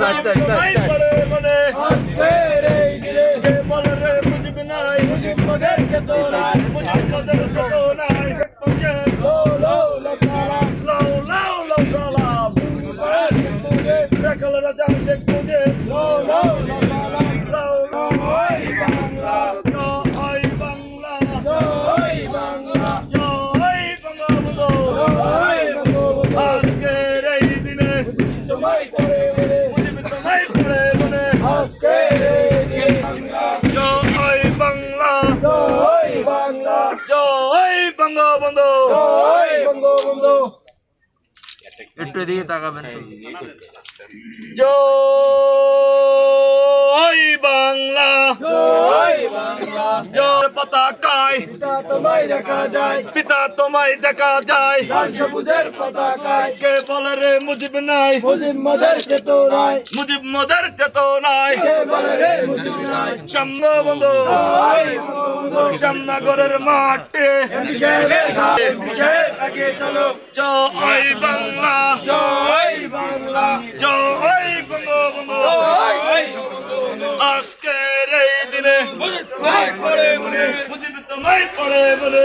Dai, dai, dai, dai. 来，我 một trong. Bangabandhu Bangabandhu একটু এদিকে তাকাবেন জয়। জোর পতাকায়। পিতা তোমায় দেখা যায়। পিতা তোমায় দেখা যায়। লাল সবুজের পতাকায়। কে বলে রে মুজিব নাই? মুজিব মদের চেতনায়। মুজিব মদের চেতনায়। কে বলে রে মুজিব নাই? সাম্য বন্ধু। সামনাগরের মাঠে। জয় বাংলা। তোমায় পড়ে বলে